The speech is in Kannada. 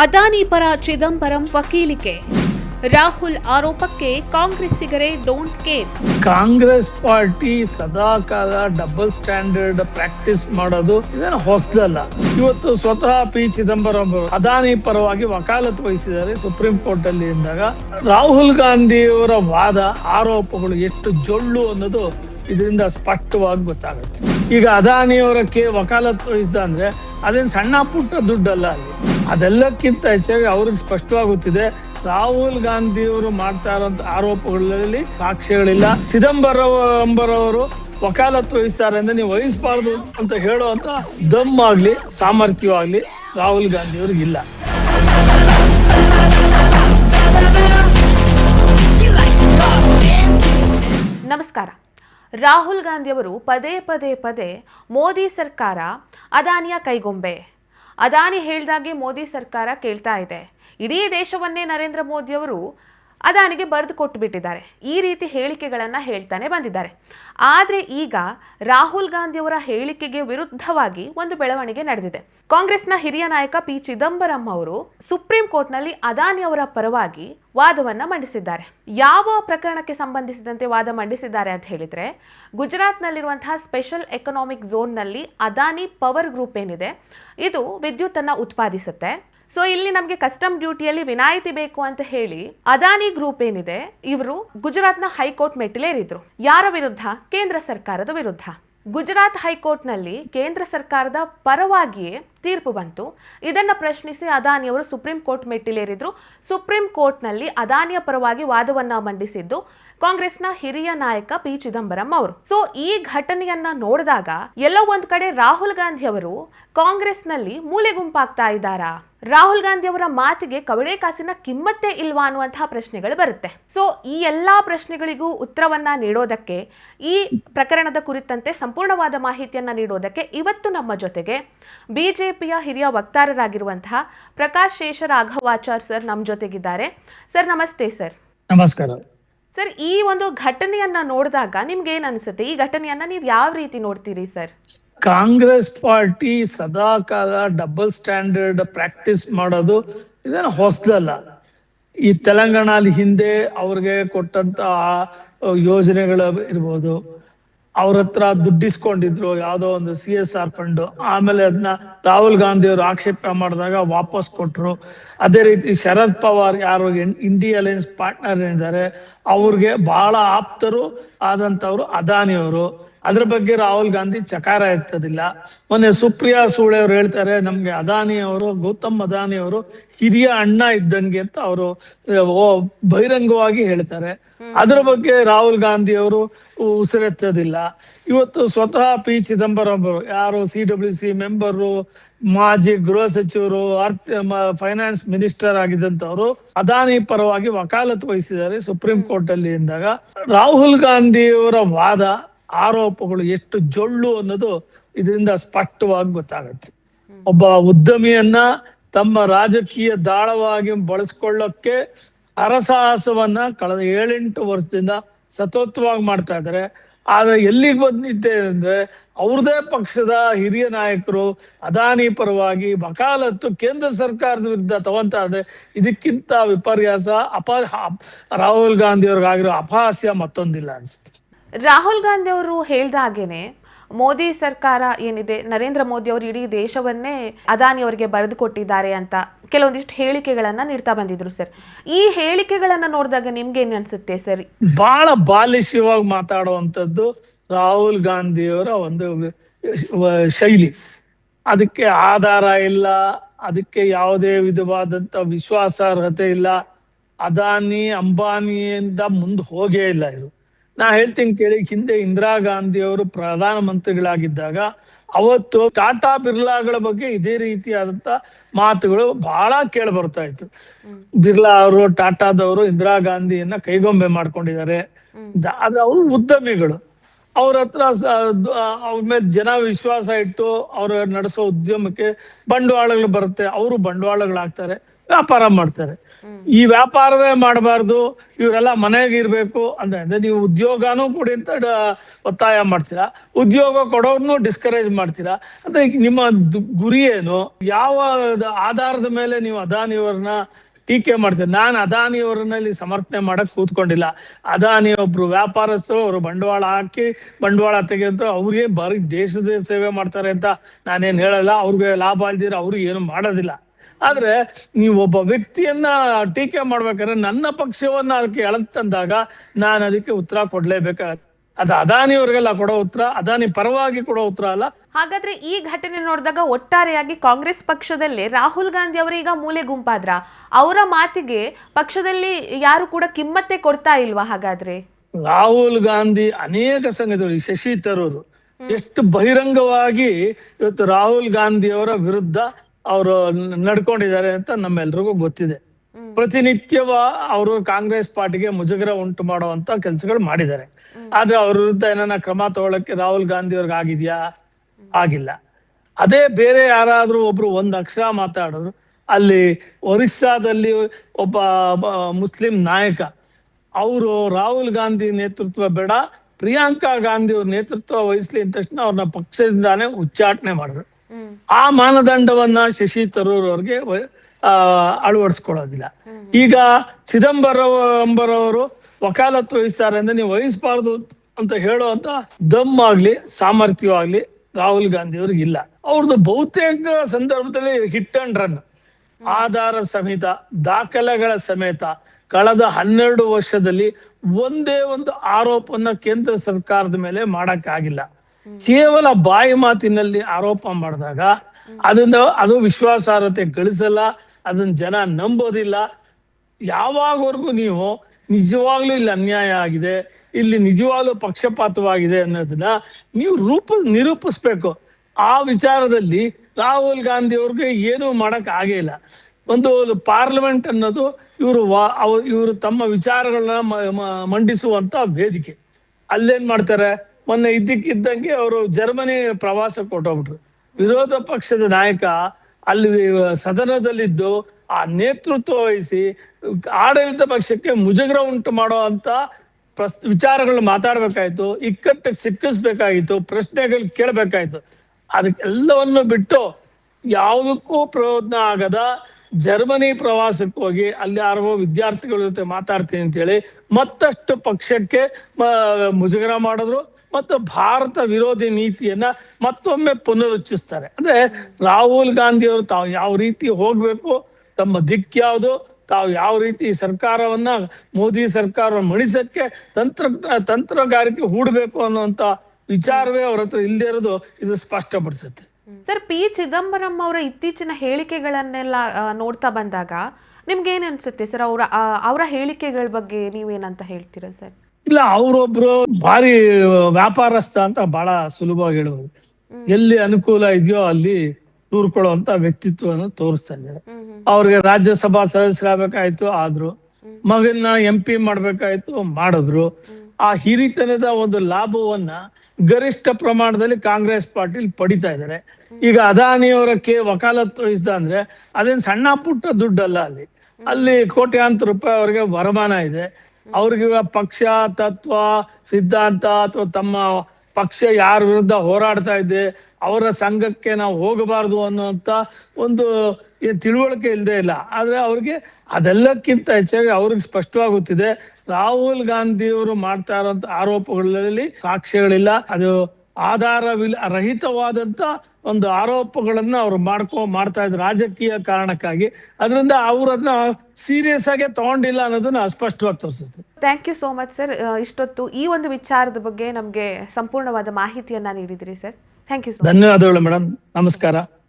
ಅದಾನಿ ಪರ ಚಿದಂಬರಂ ವಕೀಲಿಕೆ. ರಾಹುಲ್ ಆರೋಪಕ್ಕೆ ಕಾಂಗ್ರೆಸ್ಸಿಗರೇ ಡೋಂಟ್ ಕೇರ್. ಕಾಂಗ್ರೆಸ್ ಪಾರ್ಟಿ ಸದಾ ಕಾಲ ಡಬಲ್ ಸ್ಟ್ಯಾಂಡರ್ಡ್ ಪ್ರಾಕ್ಟೀಸ್ ಮಾಡೋದು ಇದನ್ನು ಹೊಸದಲ್ಲ. ಇವತ್ತು ಸ್ವತಃ ಪಿ ಚಿದಂಬರಂ ಅದಾನಿ ಪರವಾಗಿ ವಕಾಲತ್ ವಹಿಸಿದ್ದಾರೆ ಸುಪ್ರೀಂ ಕೋರ್ಟ್ ಅಲ್ಲಿ ಇದ್ದಾಗ. ರಾಹುಲ್ ಗಾಂಧಿಯವರ ವಾದ, ಆರೋಪಗಳು ಎಷ್ಟು ಜೊಳ್ಳು ಅನ್ನೋದು ಇದರಿಂದ ಸ್ಪಷ್ಟವಾಗಿ ಗೊತ್ತಾಗುತ್ತೆ. ಈಗ ಅದಾನಿಯವರ ಕೆ ವಕಾಲತ್ ವಹಿಸಿದ ಅಂದ್ರೆ ಅದೇನು ಸಣ್ಣ ಪುಟ್ಟ ದುಡ್ಡಲ್ಲ ಅಲ್ಲಿ. ಅದೆಲ್ಲಕ್ಕಿಂತ ಹೆಚ್ಚಾಗಿ ಅವ್ರಿಗೆ ಸ್ಪಷ್ಟವಾಗುತ್ತಿದೆ. ರಾಹುಲ್ ರಾಹುಲ್ ಗಾಂಧಿಯವರು ಮಾಡ್ತಾ ಇರೋಂಥ ಆರೋಪಗಳಲ್ಲಿ ಸಾಕ್ಷ್ಯಗಳಿಲ್ಲ. ಚಿದಂಬರಂಬರವರು ವಕಾಲತ್ತು ವಹಿಸ್ತಾರೆ ಅಂದ್ರೆ ನೀವು ವಹಿಸಬಾರ್ದು ಅಂತ ಹೇಳುವಂತ ದಮ್ ಆಗ್ಲಿ ಸಾಮರ್ಥ್ಯವಾಗ್ಲಿ ರಾಹುಲ್ ಗಾಂಧಿ ಅವ್ರಿಗೆ ಇಲ್ಲ. ನಮಸ್ಕಾರ. ರಾಹುಲ್ ಗಾಂಧಿಯವರು ಪದೇ ಪದೇ ಪದೇ ಮೋದಿ ಸರ್ಕಾರ ಅದಾನಿಯ ಕೈಗೊಂಬೆ. ಅದಾನಿ ಹೇಳ್ದಾಗೆ ಮೋದಿ ಸರ್ಕಾರ ಕೇಳ್ತಾ ಇದೆ. ಇಡೀ ದೇಶವನ್ನೇ ನರೇಂದ್ರ ಮೋದಿಯವರು ಅದಾನಿಗೆ ಬರೆದು ಕೊಟ್ಟು ಬಿಟ್ಟಿದ್ದಾರೆ ಈ ರೀತಿ ಹೇಳಿಕೆಗಳನ್ನು ಹೇಳ್ತಾನೆ ಬಂದಿದ್ದಾರೆ. ಆದರೆ ಈಗ ರಾಹುಲ್ ಗಾಂಧಿಯವರ ಹೇಳಿಕೆಗೆ ವಿರುದ್ಧವಾಗಿ ಒಂದು ಬೆಳವಣಿಗೆ ನಡೆದಿದೆ. ಕಾಂಗ್ರೆಸ್ನ ಹಿರಿಯ ನಾಯಕ ಪಿ ಚಿದಂಬರಂ ಅವರು ಸುಪ್ರೀಂ ಕೋರ್ಟ್ನಲ್ಲಿ ಅದಾನಿ ಅವರ ಪರವಾಗಿ ವಾದವನ್ನು ಮಂಡಿಸಿದ್ದಾರೆ. ಯಾವ ಪ್ರಕರಣಕ್ಕೆ ಸಂಬಂಧಿಸಿದಂತೆ ವಾದ ಮಂಡಿಸಿದ್ದಾರೆ ಅಂತ ಹೇಳಿದರೆ, ಗುಜರಾತ್ನಲ್ಲಿರುವಂತಹ ಸ್ಪೆಷಲ್ ಎಕನಾಮಿಕ್ ಝೋನ್ನಲ್ಲಿ ಅದಾನಿ ಪವರ್ ಗ್ರೂಪ್ ಏನಿದೆ, ಇದು ವಿದ್ಯುತ್ತನ್ನು ಉತ್ಪಾದಿಸುತ್ತೆ. ಸೊ ಇಲ್ಲಿ ನಮಗೆ ಕಸ್ಟಮ್ ಡ್ಯೂಟಿಯಲ್ಲಿ ವಿನಾಯಿತಿ ಬೇಕು ಅಂತ ಹೇಳಿ ಅದಾನಿ ಗ್ರೂಪ್ ಏನಿದೆ, ಇವರು ಗುಜರಾತ್ನ ಹೈಕೋರ್ಟ್ ಮೆಟ್ಟಿಲೇರಿದ್ರು. ಯಾರ ವಿರುದ್ಧ? ಕೇಂದ್ರ ಸರ್ಕಾರದ ವಿರುದ್ಧ. ಗುಜರಾತ್ ಹೈಕೋರ್ಟ್ನಲ್ಲಿ ಕೇಂದ್ರ ಸರ್ಕಾರದ ಪರವಾಗಿಯೇ ತೀರ್ಪು ಬಂತು. ಇದನ್ನ ಪ್ರಶ್ನಿಸಿ ಅದಾನಿಯವರು ಸುಪ್ರೀಂ ಕೋರ್ಟ್ ಮೆಟ್ಟಿಲೇರಿದ್ರು. ಸುಪ್ರೀಂ ಕೋರ್ಟ್ನಲ್ಲಿ ಅದಾನಿಯ ಪರವಾಗಿ ವಾದವನ್ನು ಮಂಡಿಸಿದ್ದು ಕಾಂಗ್ರೆಸ್ನ ಹಿರಿಯ ನಾಯಕ ಪಿ. ಚಿದಂಬರಂ ಅವರು. ಸೊ ಈ ಘಟನೆಯನ್ನ ನೋಡಿದಾಗ ಎಲ್ಲೋ ಒಂದ್ ಕಡೆ ರಾಹುಲ್ ಗಾಂಧಿ ಅವರು ಕಾಂಗ್ರೆಸ್ನಲ್ಲಿ ಮೂಲೆ ಗುಂಪಾಗ್ತಾ ಇದ್ದಾರಾ? ರಾಹುಲ್ ಗಾಂಧಿ ಅವರ ಮಾತಿಗೆ ಕವಡೆ ಕಾಸಿನ ಕಿಮ್ಮತ್ತೇ ಇಲ್ವಾ ಅನ್ನುವಂತಹ ಪ್ರಶ್ನೆಗಳು ಬರುತ್ತೆ. ಸೊ ಈ ಎಲ್ಲಾ ಪ್ರಶ್ನೆಗಳಿಗೂ ಉತ್ತರವನ್ನ ನೀಡೋದಕ್ಕೆ, ಈ ಪ್ರಕರಣದ ಕುರಿತಂತೆ ಸಂಪೂರ್ಣವಾದ ಮಾಹಿತಿಯನ್ನ ನೀಡೋದಕ್ಕೆ ಇವತ್ತು ನಮ್ಮ ಜೊತೆಗೆ ಬಿಜೆಪಿಯ ಹಿರಿಯ ವಕ್ತಾರರಾಗಿರುವಂತಹ ಪ್ರಕಾಶ್ ಶೇಷ ರಾಘವಾಚಾರ್ ಸರ್ ನಮ್ಮ ಜೊತೆಗಿದ್ದಾರೆ. ಸರ್ ನಮಸ್ತೆ ಸರ್. ನಮಸ್ಕಾರ. ಸರ್ ಈ ಒಂದು ಘಟನೆಯನ್ನ ನೋಡಿದಾಗ ನಿಮ್ಗೆ ಏನ್ ಅನ್ಸುತ್ತೆ? ಈ ಘಟನೆಯನ್ನ ನೀವು ಯಾವ ರೀತಿ ನೋಡ್ತೀರಿ ಸರ್? ಕಾಂಗ್ರೆಸ್ ಪಾರ್ಟಿ ಸದಾ ಕಾಲ ಡಬಲ್ ಸ್ಟ್ಯಾಂಡರ್ಡ್ ಪ್ರಾಕ್ಟೀಸ್ ಮಾಡೋದು ಇದನ್ನ ಹೊಸದಲ್ಲ. ಈ ತೆಲಂಗಾಣ ಹಿಂದೆ ಅವ್ರಿಗೆ ಕೊಟ್ಟಂತ ಯೋಜನೆಗಳು ಇರ್ಬೋದು. ಅವ್ರ ಹತ್ರ ದುಡ್ಡಿಸ್ಕೊಂಡಿದ್ರು ಯಾವ್ದೋ ಒಂದು ಸಿ ಎಸ್ ಆರ್ ಫಂಡ್ ಆಮೇಲೆ ಅದನ್ನ ರಾಹುಲ್ ಗಾಂಧಿ ಅವರು ಆಕ್ಷೇಪ ಮಾಡಿದಾಗ ವಾಪಸ್ ಕೊಟ್ರು. ಅದೇ ರೀತಿ ಶರದ್ ಪವಾರ್ ಯಾರು ಇಂಡಿಯಾ ಅಲಯನ್ಸ್ ಪಾರ್ಟ್ನರ್ ಏನಿದ್ದಾರೆ, ಅವ್ರಿಗೆ ಬಹಳ ಆಪ್ತರು ಆದಂತವ್ರು ಅದಾನಿ ಅವರು ಅದ್ರ ಬಗ್ಗೆ ರಾಹುಲ್ ಗಾಂಧಿ ಚಕಾರ ಎತ್ತದಿಲ್ಲ. ಮೊನ್ನೆ ಸುಪ್ರಿಯಾ ಸೂಳೆ ಅವ್ರು ಹೇಳ್ತಾರೆ ನಮ್ಗೆ ಅದಾನಿ ಅವರು ಗೌತಮ್ ಅದಾನಿ ಅವರು ಹಿರಿಯ ಅಣ್ಣ ಇದ್ದಂಗೆ ಅಂತ ಅವರು ಬಹಿರಂಗವಾಗಿ ಹೇಳ್ತಾರೆ. ಅದ್ರ ಬಗ್ಗೆ ರಾಹುಲ್ ಗಾಂಧಿ ಅವರು ಉಸಿರೆತ್ತದಿಲ್ಲ. ಇವತ್ತು ಸ್ವತಃ ಪಿ ಚಿದಂಬರಂ ಅವರು ಯಾರು ಸಿ ಡಬ್ಲ್ಯೂ ಸಿ ಮೆಂಬರು ಮಾಜಿ ಗೃಹ ಸಚಿವರು ಫೈನಾನ್ಸ್ ಮಿನಿಸ್ಟರ್ ಆಗಿದ್ದಂತವರು ಅದಾನಿ ಪರವಾಗಿ ವಕಾಲತ್ ವಹಿಸಿದ್ದಾರೆ ಸುಪ್ರೀಂ ಕೋರ್ಟ್ ಅಲ್ಲಿ ಎಂದಾಗ. ರಾಹುಲ್ ಗಾಂಧಿ ಅವರ ವಾದ ಆರೋಪಗಳು ಎಷ್ಟು ಜೊಳ್ಳು ಅನ್ನೋದು ಇದರಿಂದ ಸ್ಪಷ್ಟವಾಗಿ ಗೊತ್ತಾಗತ್ತೆ. ಒಬ್ಬ ಉದ್ಯಮಿಯನ್ನ ತಮ್ಮ ರಾಜಕೀಯ ದಾಳವಾಗಿ ಬಳಸ್ಕೊಳ್ಳೋಕೆ ಅರಸಾಹಸವನ್ನ ಕಳೆದ ಏಳೆಂಟು ವರ್ಷದಿಂದ ಸತತವಾಗಿ ಮಾಡ್ತಾ ಇದ್ದಾರೆ. ಆದ್ರೆ ಎಲ್ಲಿಗೆ ಬಂದಿದ್ದೆ ಅಂದ್ರೆ ಅವ್ರದೇ ಪಕ್ಷದ ಹಿರಿಯ ನಾಯಕರು ಅದಾನಿ ಪರವಾಗಿ ವಕಾಲತ್ತು ಕೇಂದ್ರ ಸರ್ಕಾರದ ವಿರುದ್ಧ ತಗೊಂತ ಅಂದ್ರೆ ಇದಕ್ಕಿಂತ ವಿಪರ್ಯಾಸ ಅಪ ರಾಹುಲ್ ಗಾಂಧಿ ಅವ್ರಿಗಾಗಿರೋ ಅಪಹಾಸ್ಯ ಮತ್ತೊಂದಿಲ್ಲ ಅನ್ಸುತ್ತೆ. ರಾಹುಲ್ ಗಾಂಧಿ ಅವರು ಹೇಳ್ದ ಹಾಗೇನೆ, ಮೋದಿ ಸರ್ಕಾರ ಏನಿದೆ, ನರೇಂದ್ರ ಮೋದಿ ಅವರು ಇಡೀ ದೇಶವನ್ನೇ ಅದಾನಿ ಅವರಿಗೆ ಬರೆದು ಕೊಟ್ಟಿದ್ದಾರೆ ಅಂತ ಕೆಲವೊಂದಿಷ್ಟು ಹೇಳಿಕೆಗಳನ್ನ ನೀಡ್ತಾ ಬಂದಿದ್ರು ಸರ್. ಈ ಹೇಳಿಕೆಗಳನ್ನ ನೋಡಿದಾಗ ನಿಮ್ಗೆ ಏನ್ ಅನ್ಸುತ್ತೆ ಸರ್? ಬಹಳ ಬಾಲಿಶ್ಯವಾಗಿ ಮಾತಾಡುವಂತದ್ದು ರಾಹುಲ್ ಗಾಂಧಿಯವರ ಒಂದು ಶೈಲಿ. ಅದಕ್ಕೆ ಆಧಾರ ಇಲ್ಲ, ಅದಕ್ಕೆ ಯಾವುದೇ ವಿಧವಾದಂತ ವಿಶ್ವಾಸಾರ್ಹತೆ ಇಲ್ಲ, ಅದಾನಿ, ಅಂಬಾನಿಯಿಂದ ಮುಂದೆ ಹೋಗೇ ಇಲ್ಲ ಇದು ನಾ ಹೇಳ್ತೀನಿ ಕೇಳಿ ಹಿಂದೆ ಇಂದಿರಾ ಗಾಂಧಿ ಅವರು ಪ್ರಧಾನಮಂತ್ರಿಗಳಾಗಿದ್ದಾಗ ಅವತ್ತು ಟಾಟಾ ಬಿರ್ಲಾಗಳ ಬಗ್ಗೆ ಇದೇ ರೀತಿಯಾದಂತ ಮಾತುಗಳು ಬಹಳ ಕೇಳಿ ಬರ್ತಾ ಇತ್ತು. ಬಿರ್ಲಾ ಅವರು ಟಾಟಾದವರು ಇಂದಿರಾ ಗಾಂಧಿಯನ್ನ ಕೈಗೊಂಬೆ ಮಾಡ್ಕೊಂಡಿದ್ದಾರೆ. ಆದ್ರೆ ಅವರು ಉದ್ಯಮಿಗಳು. ಅವ್ರ ಹತ್ರ ಅವ್ರ ಮೇಲೆ ಜನ ವಿಶ್ವಾಸ ಇಟ್ಟು ಅವ್ರ ನಡೆಸೋ ಉದ್ಯಮಕ್ಕೆ ಬಂಡವಾಳಗಳು ಬರುತ್ತೆ. ಅವರು ಬಂಡವಾಳಗಳಾಗ್ತಾರೆ. ವ್ಯಾಪಾರ ಮಾಡ್ತಾರೆ. ಈ ವ್ಯಾಪಾರವೇ ಮಾಡಬಾರ್ದು, ಇವರೆಲ್ಲ ಮನೆಗೆ ಇರಬೇಕು ಅಂದ್ರೆ ನೀವು ಉದ್ಯೋಗನೂ ಕೊಡಿ ಅಂತ ಒತ್ತಾಯ ಮಾಡ್ತೀರಾ? ಉದ್ಯೋಗ ಕೊಡೋರ್ನು ಡಿಸ್ಕರೇಜ್ ಮಾಡ್ತೀರಾ? ಅಂದ್ರೆ ನಿಮ್ಮ ಗುರಿ ಏನು? ಯಾವ ಆಧಾರದ ಮೇಲೆ ನೀವು ಅದಾನಿಯವ್ರನ್ನ ಟೀಕೆ ಮಾಡ್ತೀರಾ? ನಾನು ಅದಾನಿಯವ್ರನ್ನ ಇಲ್ಲಿ ಸಮರ್ಥನೆ ಮಾಡಕ್ ಕೂತ್ಕೊಂಡಿಲ್ಲ. ಅದಾನಿ ಒಬ್ರು ವ್ಯಾಪಾರಸ್ಥರು, ಅವರು ಬಂಡವಾಳ ಹಾಕಿ ಬಂಡವಾಳ ತೆಗೆದು ಅವ್ರಿಗೆ ಬರೀ ದೇಶದ ಸೇವೆ ಮಾಡ್ತಾರೆ ಅಂತ ನಾನೇನು ಹೇಳಲ್ಲ. ಅವ್ರಿಗೆ ಲಾಭ ಅಲ್ದಿರ ಅವ್ರಿಗೆ ಏನು ಮಾಡೋದಿಲ್ಲ. ಆದ್ರೆ ನೀವು ಒಬ್ಬ ವ್ಯಕ್ತಿಯನ್ನ ಟೀಕೆ ಮಾಡ್ಬೇಕಾದ್ರೆ ನನ್ನ ಪಕ್ಷವನ್ನ ಅದಕ್ಕೆ ಎಳೆದ್ ತಂದಾಗ ನಾನು ಅದಕ್ಕೆ ಉತ್ತರ ಕೊಡ್ಲೇಬೇಕಾಗತ್ತೆ ಅದು ಅದಾನಿಯವ್ರಿಗೆಲ್ಲ ಕೊಡೋ ಉತ್ತರ ಅದಾನಿ ಪರವಾಗಿ ಕೊಡೋ ಉತ್ತರ ಅಲ್ಲ. ಹಾಗಾದ್ರೆ ಈ ಘಟನೆ ನೋಡಿದಾಗ ಒಟ್ಟಾರೆಯಾಗಿ ಕಾಂಗ್ರೆಸ್ ಪಕ್ಷದಲ್ಲಿ ರಾಹುಲ್ ಗಾಂಧಿ ಅವರು ಈಗ ಮೂಲೆ ಗುಂಪಾದ್ರ. ಅವರ ಮಾತಿಗೆ ಪಕ್ಷದಲ್ಲಿ ಯಾರು ಕೂಡ ಕಿಮ್ಮತ್ತೆ ಕೊಡ್ತಾ ಇಲ್ವಾ ಹಾಗಾದ್ರೆ? ರಾಹುಲ್ ಗಾಂಧಿ ಅನೇಕ ಸಂಘದವರು ಶಶಿ ತರೂರು ಎಷ್ಟು ಬಹಿರಂಗವಾಗಿ ಇವತ್ತು ರಾಹುಲ್ ಗಾಂಧಿ ಅವರ ವಿರುದ್ಧ ಅವರು ನಡ್ಕೊಂಡಿದ್ದಾರೆ ಅಂತ ನಮ್ಮೆಲ್ರಿಗೂ ಗೊತ್ತಿದೆ. ಪ್ರತಿನಿತ್ಯವ ಅವರು ಕಾಂಗ್ರೆಸ್ ಪಾರ್ಟಿಗೆ ಮುಜುಗರ ಉಂಟು ಮಾಡುವಂತ ಕೆಲಸಗಳು ಮಾಡಿದ್ದಾರೆ. ಆದ್ರೆ ಅವ್ರ ವಿರುದ್ಧ ಏನನ್ನ ಕ್ರಮ ತಗೊಳಕ್ಕೆ ರಾಹುಲ್ ಗಾಂಧಿ ಅವ್ರಿಗೆ ಆಗಿದ್ಯಾ? ಆಗಿಲ್ಲ. ಅದೇ ಬೇರೆ ಯಾರಾದ್ರೂ ಒಬ್ರು ಒಂದ್ ಅಕ್ಷರ ಮಾತಾಡಿದ್ರು ಅಲ್ಲಿ ಒರಿಸ್ಸಾದಲ್ಲಿ ಒಬ್ಬ ಮುಸ್ಲಿಂ ನಾಯಕ ಅವರು ರಾಹುಲ್ ಗಾಂಧಿ ನೇತೃತ್ವ ಬೇಡ ಪ್ರಿಯಾಂಕಾ ಗಾಂಧಿ ಅವ್ರ ನೇತೃತ್ವ ವಹಿಸ್ಲಿ ಅಂದ ತಕ್ಷಣ ಅವ್ರನ್ನ ಪಕ್ಷದಿಂದಾನೇ ಉಚ್ಚಾಟನೆ ಮಾಡಿದ್ರು. ಆ ಮಾನದಂಡವನ್ನ ಶಶಿ ತರೂರ್ ಅವ್ರಿಗೆ ಅಳವಡಿಸ್ಕೊಳ್ಳೋದಿಲ್ಲ. ಈಗ ಚಿದಂಬರಂಬರವರು ವಕಾಲತ್ತು ವಹಿಸ್ತಾರೆ ಅಂದ್ರೆ ನೀವು ವಹಿಸಬಾರ್ದು ಅಂತ ಹೇಳುವಂತ ದಮ್ ಆಗ್ಲಿ ಸಾಮರ್ಥ್ಯವಾಗ್ಲಿ ರಾಹುಲ್ ಗಾಂಧಿ ಅವ್ರಿಗೆ ಇಲ್ಲ. ಅವ್ರದ್ದು ಬಹುತೇಕ ಸಂದರ್ಭದಲ್ಲಿ ಹಿಟ್ ಅಂಡ್ ರನ್. ಆಧಾರ ಸಮೇತ, ದಾಖಲೆಗಳ ಸಮೇತ ಕಳೆದ ಹನ್ನೆರಡು ವರ್ಷದಲ್ಲಿ ಒಂದೇ ಒಂದು ಆರೋಪವನ್ನ ಕೇಂದ್ರ ಸರ್ಕಾರದ ಮೇಲೆ ಮಾಡಕ್ಕಾಗಿಲ್ಲ. ಕೇವಲ ಬಾಯಿ ಮಾತಿನಲ್ಲಿ ಆರೋಪ ಮಾಡಿದಾಗ ಅದನ್ನ ಅದು ವಿಶ್ವಾಸಾರ್ಹತೆ ಗಳಿಸಲ್ಲ, ಅದನ್ನ ಜನ ನಂಬೋದಿಲ್ಲ. ಯಾವಾಗವರೆಗೂ ನೀವು ನಿಜವಾಗ್ಲೂ ಇಲ್ಲಿ ಅನ್ಯಾಯ ಆಗಿದೆ, ಇಲ್ಲಿ ನಿಜವಾಗ್ಲೂ ಪಕ್ಷಪಾತವಾಗಿದೆ ಅನ್ನೋದನ್ನ ನೀವು ರೂಪ ನಿರೂಪಿಸ್ಬೇಕು. ಆ ವಿಚಾರದಲ್ಲಿ ರಾಹುಲ್ ಗಾಂಧಿ ಅವ್ರಿಗೆ ಏನು ಮಾಡಕ್ ಆಗೇ ಇಲ್ಲ. ಒಂದು ಪಾರ್ಲಿಮೆಂಟ್ ಅನ್ನೋದು ಇವರು ಇವರು ತಮ್ಮ ವಿಚಾರಗಳನ್ನ ಮಂಡಿಸುವಂತ ವೇದಿಕೆ. ಅಲ್ಲೇನ್ ಮಾಡ್ತಾರೆ? ಮೊನ್ನೆ ಇದ್ದಕ್ಕಿದ್ದಂಗೆ ಅವರು ಜರ್ಮನಿ ಪ್ರವಾಸಕ್ಕೆ ಕೊಟ್ಟೋಗ್ಬಿಟ್ರು. ವಿರೋಧ ಪಕ್ಷದ ನಾಯಕ ಅಲ್ಲಿ ಸದನದಲ್ಲಿದ್ದು ಆ ನೇತೃತ್ವ ವಹಿಸಿ ಆಡಳಿತ ಪಕ್ಷಕ್ಕೆ ಮುಜುಗರ ಉಂಟು ಮಾಡೋ ಅಂತ ಪ್ರಸ್ ವಿಚಾರಗಳು ಮಾತಾಡ್ಬೇಕಾಯ್ತು, ಇಕ್ಕಟ್ಟಿಗೆ ಸಿಕ್ಕಿಸ್ಬೇಕಾಗಿತ್ತು, ಪ್ರಶ್ನೆಗಳು ಕೇಳಬೇಕಾಯ್ತು. ಅದಕ್ಕೆಲ್ಲವನ್ನು ಬಿಟ್ಟು ಯಾವುದಕ್ಕೂ ಪ್ರಯೋಜನ ಆಗದ ಜರ್ಮನಿ ಪ್ರವಾಸಕ್ಕೆ ಹೋಗಿ ಅಲ್ಲಿ ಯಾರೋ ವಿದ್ಯಾರ್ಥಿಗಳ ಜೊತೆ ಮಾತಾಡ್ತೀನಿ ಅಂತೇಳಿ ಮತ್ತಷ್ಟು ಪಕ್ಷಕ್ಕೆ ಮುಜುಗರ ಮಾಡಿದ್ರು. ಮತ್ತು ಭಾರತ ವಿರೋಧಿ ನೀತಿಯನ್ನ ಮತ್ತೊಮ್ಮೆ ಪುನರುಚ್ಚಿಸ್ತಾರೆ. ಅಂದ್ರೆ ರಾಹುಲ್ ಗಾಂಧಿಯವರು ತಾವು ಯಾವ ರೀತಿ ಹೋಗ್ಬೇಕು, ತಮ್ಮ ದಿಕ್ ಯಾವುದು, ತಾವು ಯಾವ ರೀತಿ ಸರ್ಕಾರವನ್ನ ಮೋದಿ ಸರ್ಕಾರ ಮಣಿಸಕ್ಕೆ ತಂತ್ರ, ತಂತ್ರಗಾರಿಕೆ ಹೂಡಬೇಕು ಅನ್ನುವಂತ ವಿಚಾರವೇ ಅವ್ರ ಹತ್ರ ಇಲ್ಲದೆ ಇರೋದು ಇದು ಸ್ಪಷ್ಟಪಡಿಸುತ್ತೆ. Sir, P. ಚಿದಂಬರಂ ಅವರ ಇತ್ತೀಚಿನ ಹೇಳಿಕೆಗಳನ್ನೆಲ್ಲ ನೋಡ್ತಾ ಬಂದಾಗ ನಿಮ್ಗೆ ಏನ್ ಅನ್ಸುತ್ತೆ ಸರ್? ಅವರ ಅವರ ಹೇಳಿಕೆಗಳ ಬಗ್ಗೆ ನೀವೇನಂತ ಹೇಳ್ತೀರಾ ಸರ್? ಇಲ್ಲ ಅವರೊಬ್ರು ಭಾರಿ ವ್ಯಾಪಾರಸ್ಥ ಅಂತ ಬಹಳ ಸುಲಭವಾಗಿ ಹೇಳುವುದು ಎಲ್ಲಿ ಅನುಕೂಲ ಇದೆಯೋ ಅಲ್ಲಿ ತೂರ್ಕೊಳ್ಳುವಂತ ವ್ಯಕ್ತಿತ್ವವನ್ನು ತೋರಿಸ್ತಾನೆ. ಅವ್ರಿಗೆ ರಾಜ್ಯಸಭಾ ಸದಸ್ಯರಾಗಬೇಕಾಯ್ತು ಆದ್ರು ಮಗನ್ನ ಎಂ ಪಿ ಮಾಡ್ಬೇಕಾಯ್ತು ಮಾಡಿದ್ರು. ಆ ಹಿರಿತನದ ಒಂದು ಲಾಭವನ್ನ ಗರಿಷ್ಠ ಪ್ರಮಾಣದಲ್ಲಿ ಕಾಂಗ್ರೆಸ್ ಪಾರ್ಟಿಲಿ ಪಡಿತಾ ಇದ್ದಾರೆ. ಈಗ ಅದಾನಿಯವರ ಕೆ ವಕಾಲತ್ತು ವಹಿಸ್ದ ಅಂದ್ರೆ ಅದೇನ್ ಸಣ್ಣ ಪುಟ್ಟ ದುಡ್ಡಲ್ಲ ಅಲ್ಲಿ. ಅಲ್ಲಿ ಕೋಟ್ಯಾಂತರ ರೂಪಾಯಿ ಅವರಿಗೆ ವರಮಾನ ಇದೆ. ಅವ್ರಿಗೆ ಪಕ್ಷ, ತತ್ವ, ಸಿದ್ಧಾಂತ ಅಥವಾ ತಮ್ಮ ಪಕ್ಷ ಯಾರ ವಿರುದ್ಧ ಹೋರಾಡ್ತಾ ಇದೆ, ಅವರ ಸಂಘಕ್ಕೆ ನಾವು ಹೋಗಬಾರ್ದು ಅನ್ನುವಂತ ಒಂದು ತಿಳುವಳಿಕೆ ಇಲ್ಲದೆ ಇಲ್ಲ. ಆದರೆ ಅವ್ರಿಗೆ ಅದೆಲ್ಲಕ್ಕಿಂತ ಹೆಚ್ಚಾಗಿ ಅವ್ರಿಗೆ ಸ್ಪಷ್ಟವಾಗುತ್ತಿದೆ. ರಾಹುಲ್ ಗಾಂಧಿಯವರು ಮಾಡ್ತಾ ಇರೋಂಥ ಆರೋಪಗಳಲ್ಲಿ ಸಾಕ್ಷ್ಯಗಳಿಲ್ಲ. ಅದು ಆಧಾರವಿಲ್ಲ ರಹಿತವಾದಂತ ಒಂದು ಆರೋಪಗಳನ್ನು ಅವ್ರು ಮಾಡ್ಕೊ ಮಾಡ್ತಾ ಇದ್ರು. ರಾಜಕೀಯ ಕಾರಣಕ್ಕಾಗಿ. ಅದರಿಂದ ಅವ್ರನ್ನ ಸೀರಿಯಸ್ ಆಗಿ ತಗೊಂಡಿಲ್ಲ ಅನ್ನೋದನ್ನ ಸ್ಪಷ್ಟವಾಗಿ ತೋರಿಸುತ್ತೆ. Thank you so much sir ಇಷ್ಟೊತ್ತು ಈ ಒಂದು ವಿಚಾರದ ಬಗ್ಗೆ ನಮಗೆ ಸಂಪೂರ್ಣವಾದ ಮಾಹಿತಿಯನ್ನ ನೀಡಿದ್ರಿ ಸರ್ ಥ್ಯಾಂಕ್ ಯು ಧನ್ಯವಾದಗಳು ಮೇಡಮ್ ನಮಸ್ಕಾರ.